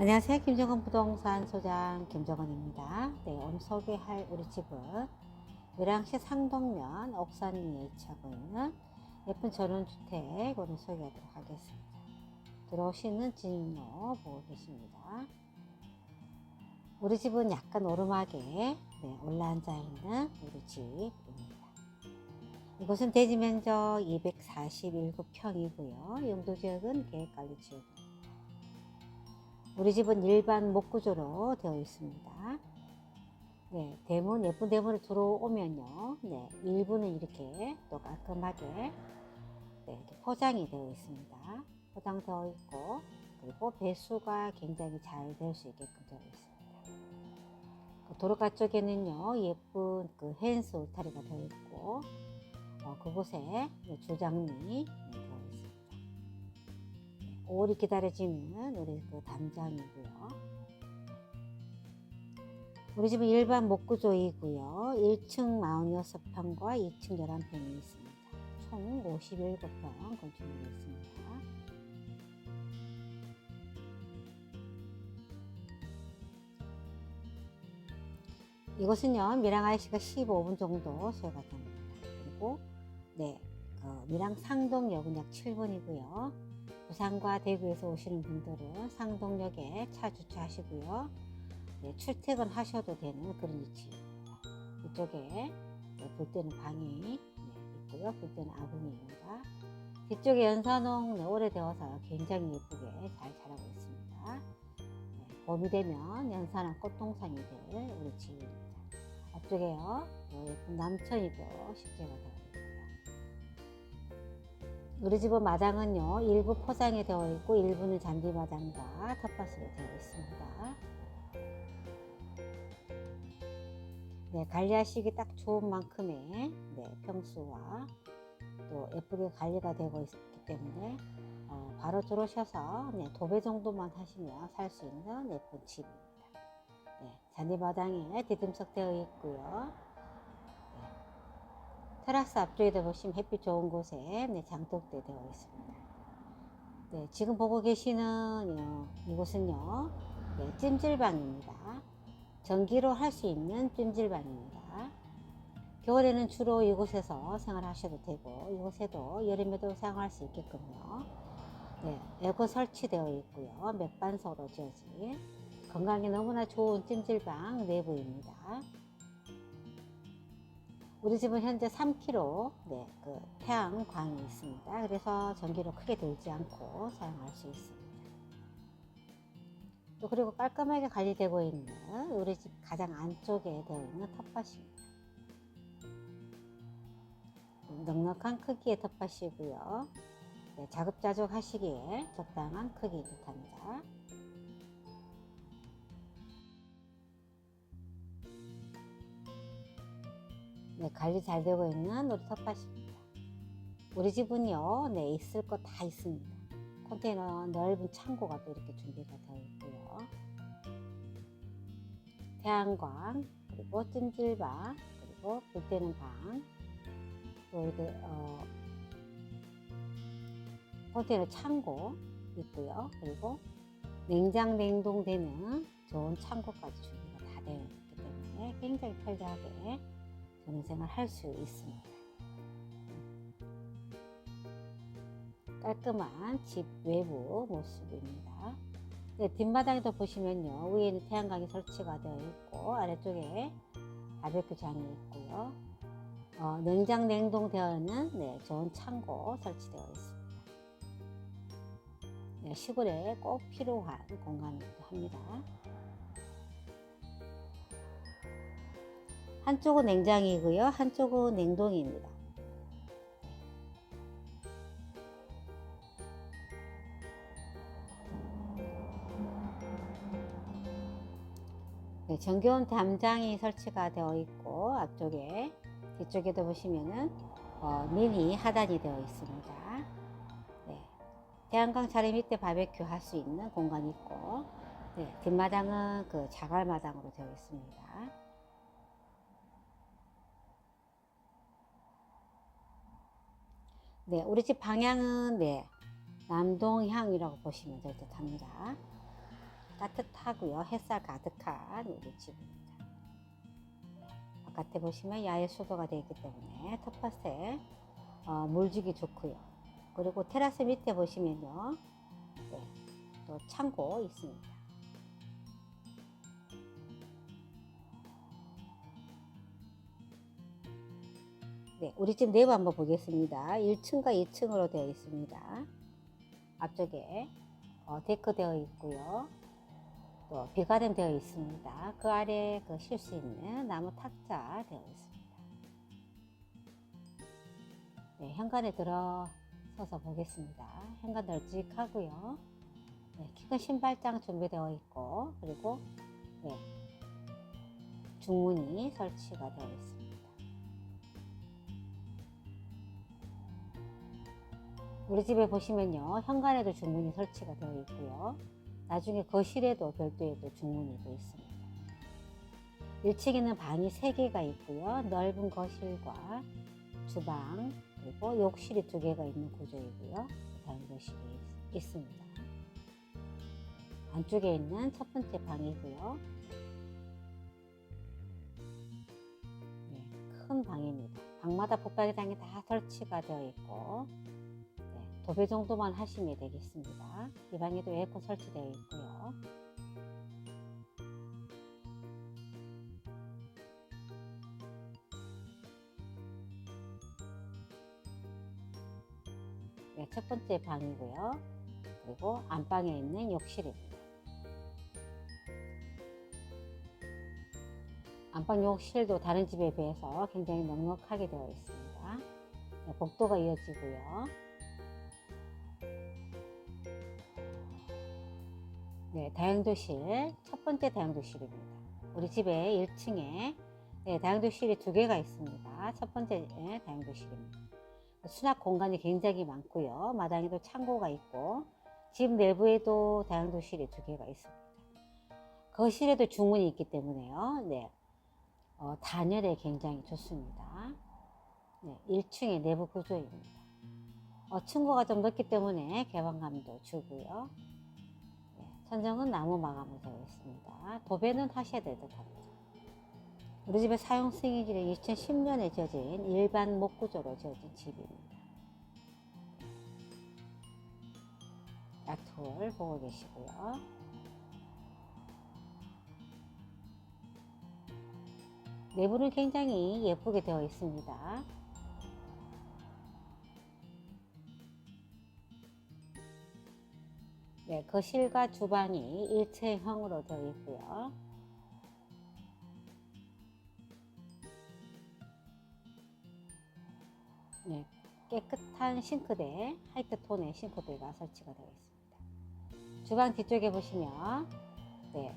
안녕하세요. 김정은 부동산 소장 김정은입니다. 네, 오늘 소개할 우리 집은 밀양시 상동면 옥산리에 위치하고 있는 예쁜 전원주택 오늘 소개하도록 하겠습니다. 들어오시는 진입로 보고 계십니다. 우리 집은 약간 오르막에 네, 올라앉아 있는 우리 집입니다. 이곳은 대지 면적 247평이고요. 용도 지역은 계획관리 지역입니다. 우리 집은 일반 목구조로 되어 있습니다. 네, 대문, 예쁜 대문을 들어오면요. 네, 일부는 이렇게 또 깔끔하게 네, 이렇게 포장이 되어 있습니다. 포장되어 있고, 그리고 배수가 굉장히 잘 될 수 있게끔 되어 있습니다. 그 도로가 쪽에는요, 예쁜 그 헨스 울타리가 되어 있고, 어, 그곳에 네, 주장리. 오래 기다려지는 우리 그 담장이고요. 우리 집은 일반 목구조이고요. 1층 46평과 2층 11평이 있습니다. 총 57평 건축물이 있습니다. 이곳은요, 밀양 IC가 15분 정도 소요가 됩니다. 그리고, 네, 그 밀양 상동역은 약 7분이고요. 부산과 대구에서 오시는 분들은 상동역에 차 주차하시고요. 네, 출퇴근 하셔도 되는 그런 위치입니다. 이쪽에 네, 볼 때는 방이 네, 있고요. 볼 때는 아궁이입니다. 뒤쪽에 연산홍 네, 오래되어서 굉장히 예쁘게 잘 자라고 있습니다. 네, 봄이 되면 연산홍 꽃동산이 될 우리 집입니다. 앞쪽에요. 요 예쁜 남천이도 식재가 있고요. 우리 집은 마당은요, 일부 포장이 되어 있고, 일부는 잔디 마당과 텃밭으로 되어 있습니다. 네, 관리하시기 딱 좋은 만큼의 네, 평수와 또 예쁘게 관리가 되고 있기 때문에 어, 바로 들어오셔서 네, 도배 정도만 하시면 살 수 있는 예쁜 집입니다. 네, 잔디 마당에 디딤석 되어 있고요. 테라스 앞쪽에도 보시면 햇빛 좋은 곳에 네, 장독대 되어 있습니다. 네, 지금 보고 계시는 어, 이곳은요, 네, 찜질방입니다. 전기로 할 수 있는 찜질방입니다. 겨울에는 주로 이곳에서 생활하셔도 되고, 이곳에도 여름에도 사용할 수 있게끔요. 네, 에어컨 설치되어 있고요. 맥반석으로 지어진 건강에 너무나 좋은 찜질방 내부입니다. 우리 집은 현재 3kg 네, 그 태양광이 있습니다. 그래서 전기로 크게 들지 않고 사용할 수 있습니다. 또 그리고 깔끔하게 관리되고 있는 우리 집 가장 안쪽에 되어 있는 텃밭입니다. 넉넉한 크기의 텃밭이고요. 네, 자급자족 하시기에 적당한 크기인 듯합니다. 네, 관리 잘 되고 있는 우리 텃밭입니다. 우리 집은요, 네, 있을 거 다 있습니다. 컨테이너 넓은 창고가 또 이렇게 준비가 되어 있고요. 태양광, 그리고 찜질방, 그리고 불 때는 방, 또 이렇게, 어, 컨테이너 창고 있고요. 그리고 냉장, 냉동되는 좋은 창고까지 준비가 다 되어 있기 때문에 굉장히 편리하게 전생을 할수 있습니다. 깔끔한 집 외부 모습입니다. 네, 뒷마당에도 보시면요. 위에는 태양광이 설치가 되어 있고 아래쪽에 바베큐장이 있고요. 어, 냉장 냉동되어 있는 네, 좋은 창고 설치되어 있습니다. 네, 시골에 꼭 필요한 공간이기도 합니다. 한쪽은 냉장이고요. 한쪽은 냉동입니다. 네, 정겨운 담장이 설치가 되어 있고 앞쪽에 뒤쪽에도 보시면은 어, 미니 하단이 되어 있습니다. 네, 태양광 자리 밑에 바베큐 할 수 있는 공간이 있고 네, 뒷마당은 그 자갈마당으로 되어 있습니다. 네, 우리 집 방향은 네, 남동향이라고 보시면 될 듯 합니다. 따뜻하고요. 햇살 가득한 우리 집입니다. 바깥에 보시면 야외 수도가 되어 있기 때문에 텃밭에 어, 물 주기 좋고요. 그리고 테라스 밑에 보시면요. 네, 또 창고 있습니다. 네, 우리 집 내부 한번 보겠습니다. 1층과 2층으로 되어 있습니다. 앞쪽에 어, 데크 되어 있고요. 또 비가림 되어 있습니다. 그 아래 그 쉴 수 있는 나무 탁자 되어 있습니다. 네, 현관에 들어서서 보겠습니다. 현관 널찍하고요. 네, 키큰 신발장 준비되어 있고 그리고 네, 중문이 설치가 되어 있습니다. 우리 집에 보시면요 현관에도 중문이 설치가 되어 있고요. 나중에 거실에도 별도의 또 중문이 또 있습니다. 1층에는 방이 3개가 있고요. 넓은 거실과 주방 그리고 욕실이 2개가 있는 구조이고요. 다용도실이 있습니다. 안쪽에 있는 첫 번째 방이고요. 네, 큰 방입니다. 방마다 붙박이장이 다 설치가 되어 있고 도배 정도만 하시면 되겠습니다. 이 방에도 에어컨 설치되어 있고요. 네, 첫 번째 방이고요. 그리고 안방에 있는 욕실입니다. 안방 욕실도 다른 집에 비해서 굉장히 넉넉하게 되어 있습니다. 네, 복도가 이어지고요. 네, 다용도실 첫 번째 다용도실입니다. 우리 집에 1층에 네, 다용도실이 두 개가 있습니다. 첫 번째 네, 다용도실입니다. 수납 공간이 굉장히 많고요. 마당에도 창고가 있고 집 내부에도 다용도실이 두 개가 있습니다. 거실에도 중문이 있기 때문에요. 네, 어, 단열에 굉장히 좋습니다. 네, 1층의 내부 구조입니다. 어, 층고가 좀 넓기 때문에 개방감도 주고요. 천정은 나무 마감으로 되어 있습니다. 도배는 하셔야 될 듯 합니다. 우리 집의 사용 승인일은 2010년에 지어진 일반 목구조로 지어진 집입니다. 약토를 보고 계시고요. 내부는 굉장히 예쁘게 되어 있습니다. 네, 거실과 주방이 일체형으로 되어 있고요. 네, 깨끗한 싱크대, 하이트 톤의 싱크대가 설치가 되어 있습니다. 주방 뒤쪽에 보시면 네,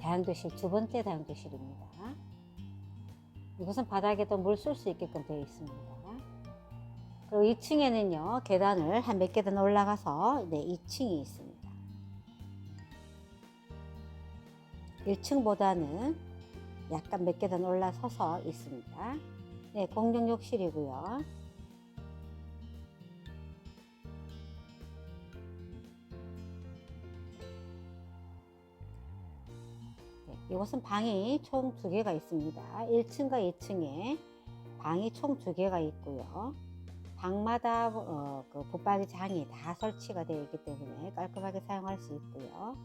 다용도실 두 번째 다용도실입니다. 이곳은 바닥에도 물쏠수 있게끔 되어 있습니다. 그리고 2층에는요, 계단을 한 몇 계단 올라가서 네, 2층이 있습니다. 1층보다는 약간 몇 계단 올라서서 있습니다. 네, 공용 욕실이고요. 네, 이곳은 방이 총 두 개가 있습니다. 1층과 2층에 방이 총 두 개가 있고요. 방마다 어, 그 붙박이 장이 다 설치가 되어 있기 때문에 깔끔하게 사용할 수 있고요.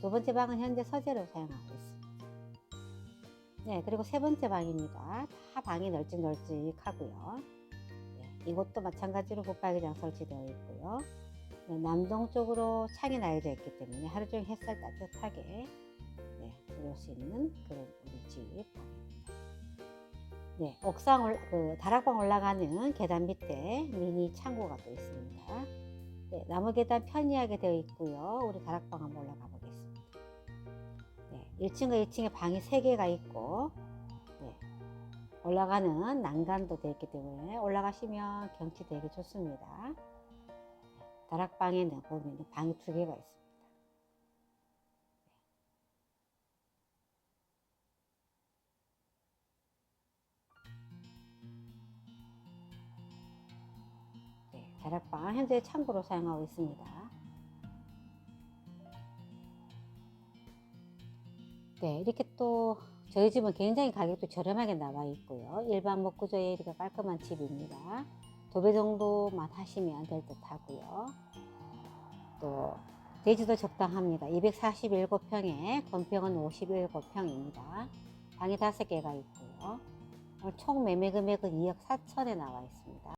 두 번째 방은 현재 서재로 사용하고 있습니다. 네, 그리고 세 번째 방입니다. 다 방이 널찍널찍하고요. 네, 이곳도 마찬가지로 붙박이장 설치되어 있고요. 네, 남동쪽으로 창이 나여져 있기 때문에 하루 종일 햇살 따뜻하게 네, 들어올 수 있는 그런 우리 집 방입니다. 네, 옥상 올, 그 다락방 올라가는 계단 밑에 미니 창고가 또 있습니다. 네, 나무 계단 편리하게 되어 있고요. 우리 다락방 한번 올라가 보겠습니다. 네, 1층과 2층에 방이 3개가 있고 네, 올라가는 난간도 되어 있기 때문에 올라가시면 경치 되게 좋습니다. 다락방에는 보면 방이 2개가 있습니다. 다락방 현재 창고로 사용하고 있습니다. 네, 이렇게 또 저희 집은 굉장히 가격도 저렴하게 나와 있고요. 일반 목구조에 이렇게 깔끔한 집입니다. 두 배 정도만 하시면 될 듯 하고요. 또 대지도 적당합니다. 247평에 건평은 57평입니다. 방이 5개가 있고요. 총 매매 금액은 2억 4천에 나와 있습니다.